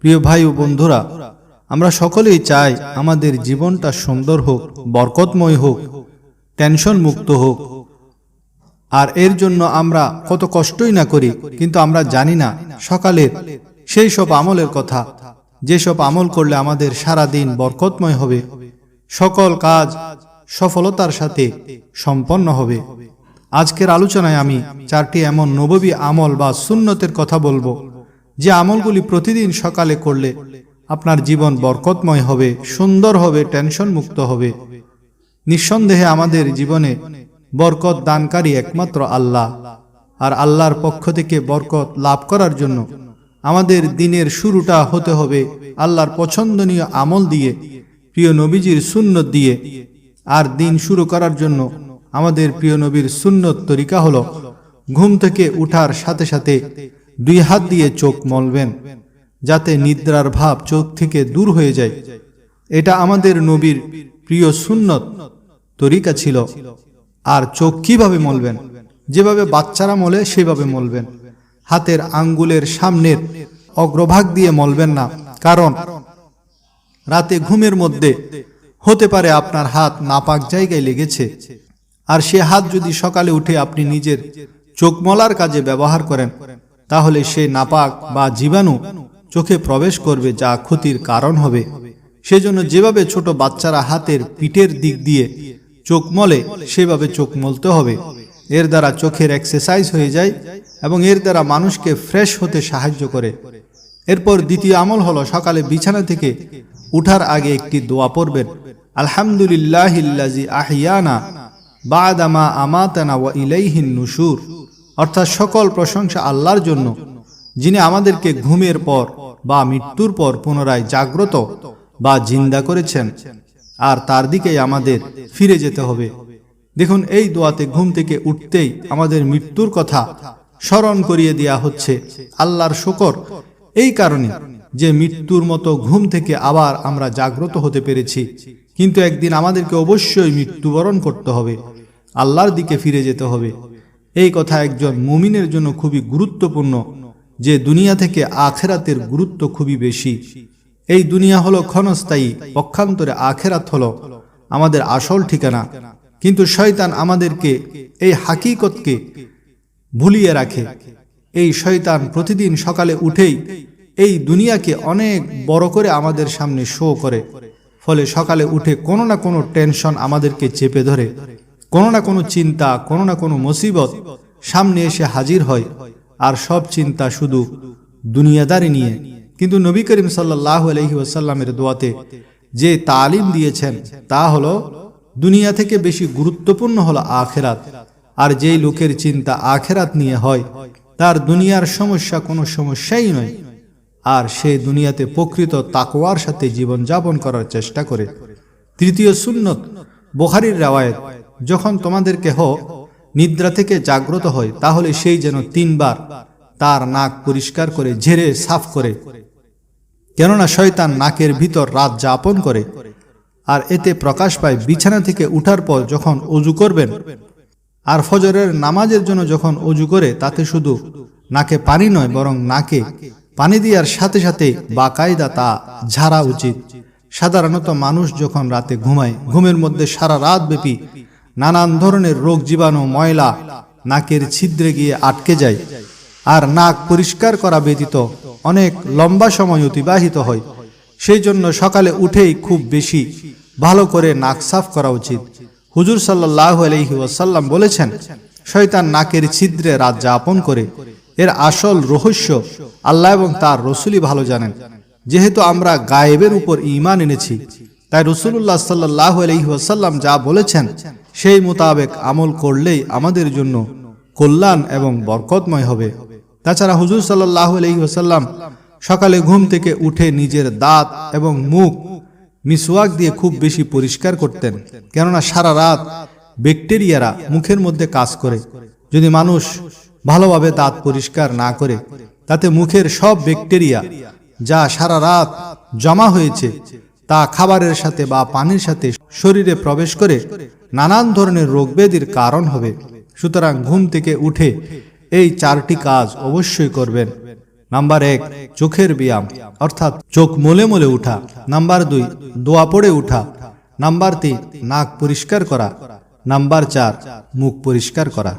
প্রিয় ভাই ও বন্ধুরা, আমরা সকলেই চাই আমাদের জীবনটা সুন্দর হোক, বরকতময় হোক, টেনশন মুক্ত হোক। আর এর জন্য আমরা কত কষ্টই না করি, কিন্তু আমরা জানি না সকালের সেই সব আমলের কথা যেসব আমল করলে আমাদের সারা দিন বরকতময় হবে, সকল কাজ সফলতার সাথে সম্পন্ন হবে। আজকের আলোচনায় আমি চারটি এমন নববী আমল বা সুন্নতের কথা বলব। যে আমলগুলি প্রতিদিন সকালে করলে আপনার জীবন বরকতময় হবে, সুন্দর হবে টেনশন মুক্ত হবে। নিঃসন্দেহে আমাদের জীবনে বরকত দানকারী একমাত্র আল্লাহ। আর আল্লাহর পক্ষ থেকে বরকত লাভ করার জন্য আমাদের দিনের শুরুটা হতে হবে আল্লাহর পছন্দনীয় আমল দিয়ে, প্রিয় নবীজির সুন্নত দিয়ে। আর দিন শুরু করার জন্য আমাদের প্রিয় নবীর সুন্নত তরিকা হলো, ঘুম থেকে উঠার সাথে সাথে দুই হাত দিয়ে চোখ মলবেন, যাতে নিদ্রার ভাব চোখ থেকে দূর হয়ে যায়। এটা আমাদের নবীর প্রিয় সুন্নত, তরিকা ছিল। আর চোখ কীভাবে মলবেন? যেভাবে বাচ্চারা মলে, সেভাবে মলবেন। হাতের আঙ্গুলের সামনের অগ্রভাগ দিয়ে মলবেন না। কারণ রাতে ঘুমের মধ্যে হতে পারে আপনার হাত নাপাক জায়গায় লেগেছে। আর সে হাত যদি সকালে উঠে আপনি নিজের চোখ মলার কাজে ব্যবহার করেন তাহলে সে নাপাক বা জীবাণু চোখে প্রবেশ করবে যা ক্ষতির কারণ হবে। সেজন্য যেভাবে ছোট বাচ্চারা হাতের পিঠের দিক দিয়ে চোখ মলে, সেভাবে চোখ মলতে হবে। এর দ্বারা চোখের এক্সারসাইজ হয়ে যায় এবং এর দ্বারা মানুষকে ফ্রেশ হতে সাহায্য করে। এরপর দ্বিতীয় আমল হলো সকালে বিছানা থেকে উঠার আগে একটি দোয়া পড়বেন। আলহামদুলিল্লাহিল্লাজি আহিয়ানা বাদামা আমাতানা ওয়া ইলাইহিন নুশুর। অর্থাৎ সকল প্রশংসা আল্লাহর জন্য, যিনি আমাদেরকে ঘুমের পর বা মৃত্যুর পর পুনরায় জাগ্রত বা জিন্দা করেছেন, আর তার দিকেই আমাদের ফিরে যেতে হবে। দেখুন, এই দোয়াতে ঘুম থেকে উঠতেই আমাদের মৃত্যুর কথা স্মরণ করিয়ে দেয়া হচ্ছে আল্লাহর শকর। এই কারণে যে মৃত্যুর মতো ঘুম থেকে আবার আমরা জাগ্রত হতে পেরেছি, কিন্তু একদিন আমাদেরকে অবশ্যই মৃত্যুবরণ করতে হবে, আল্লাহর দিকে ফিরে যেতে হবে। এই কথা একজন মুমিনের জন্য খুবই গুরুত্বপূর্ণ যে দুনিয়া থেকে আখেরাতের গুরুত্ব খুবই বেশি। এই দুনিয়া হলো ক্ষণস্থায়ী, পক্ষান্তরে আখেরাত হলো আমাদের আসল ঠিকানা। কিন্তু শয়তান আমাদেরকে এই হাকিকতকে ভুলিয়ে রাখে। এই শয়তান প্রতিদিন সকালে উঠেই এই দুনিয়াকে অনেক বড় করে আমাদের সামনে শো করে। ফলে সকালে উঠে কোনো না কোনো টেনশন আমাদেরকে চেপে ধরে। কোনো না কোনো চিন্তা, কোনো না কোনো মুসিবত সামনে এসে হাজির হয়। আর সব চিন্তা শুধু দুনিয়াদারি নিয়ে। কিন্তু নবী করিম সাল্লাহ আলহি ওয়াসাল্লামের দোয়াতে যে তালিম দিয়েছেন, তা হলো দুনিয়া থেকে বেশি গুরুত্বপূর্ণ হলো আখেরাত। আর যেই লোকের চিন্তা আখেরাত নিয়ে হয়, তার দুনিয়ার সমস্যা কোনো সমস্যাই নয়। আর সে দুনিয়াতে প্রকৃত তাকওয়ার সাথে জীবন যাপন করার চেষ্টা করে। তৃতীয় সুন্নত, বোখারির রেওয়ায়ত। যখন তোমাদেরকে হ নিদ্রা থেকে জাগ্রত হয়, তাহলে সেই যেন তিনবার তার নাক পরিষ্কার করে, ঝেড়ে, সাফ করে। কেননা শয়তান নাকের ভিতর রাত যাপন করে, আর এতে প্রকাশ পায় বিছানা থেকে উঠার পর যখন অজু করবেন, আর ফজরের নামাজের জন্য যখন অজু করে, তাতে শুধু নাকে পানি নয়, বরং নাকে পানি দেওয়ার সাথে সাথে বাকায়দা তা ঝাড়া উচিত। সাধারণত মানুষ যখন রাতে ঘুমায়, ঘুমের মধ্যে সারা রাত ব্যাপী নানান ধরনের রোগ জীবাণু, ময়লা নাকের ছিদ্রে গিয়ে আটকে যায় আর নাক পরিষ্কার করা ব্যতীত অনেক লম্বা সময় অতিবাহিত হয়। সেই জন্য সকালে উঠেই খুব বেশি ভালো করে নাক সাফ করা উচিত। হুজুর সাল্লাহ আলহি ওয়াসাল্লাম বলেছেন, শয়তান নাকের ছিদ্রে রাত যাপন করে। এর আসল রহস্য আল্লাহ এবং তার রসুলই ভালো জানেন। যেহেতু আমরা গায়েবের উপর ইমান এনেছি, তাই রসুল্লাহ সাল্লাহ আলহি ওয়াসাল্লাম যা বলেছেন সেই মোতাবেক আমল করলেই আমাদের জন্য কল্যাণ এবং বরকতময় হবে। তাছাড়া হুজুর সাল্লাহ আলহি ওসাল্লাম সকালে ঘুম থেকে উঠে নিজের দাঁত এবং মুখ মিসওয়াক দিয়ে খুব বেশি পরিষ্কার করতেন, কেননা সারা রাত ব্যাকটেরিয়ারা মুখের মধ্যে কাজ করে। যদি মানুষ ভালোভাবে দাঁত পরিষ্কার না করে, তাতে মুখের সব ব্যাকটেরিয়া যা সারা রাত জমা হয়েছে তা খাবারের সাথে বা পানির সাথে শরীরে প্রবেশ করে নানান ধরনের রোগব্যাধির কারণ হবে। সুতরাং ঘুম থেকে উঠে এই চারটি কাজ অবশ্যই করবেন। নাম্বার এক, চোখের ব্যায়াম, অর্থাৎ চোখ মোলে মোলে উঠা। নাম্বার দুই, দোয়া পড়ে উঠা। নাম্বার তিন, নাক পরিষ্কার করা। নাম্বার চার, মুখ পরিষ্কার করা।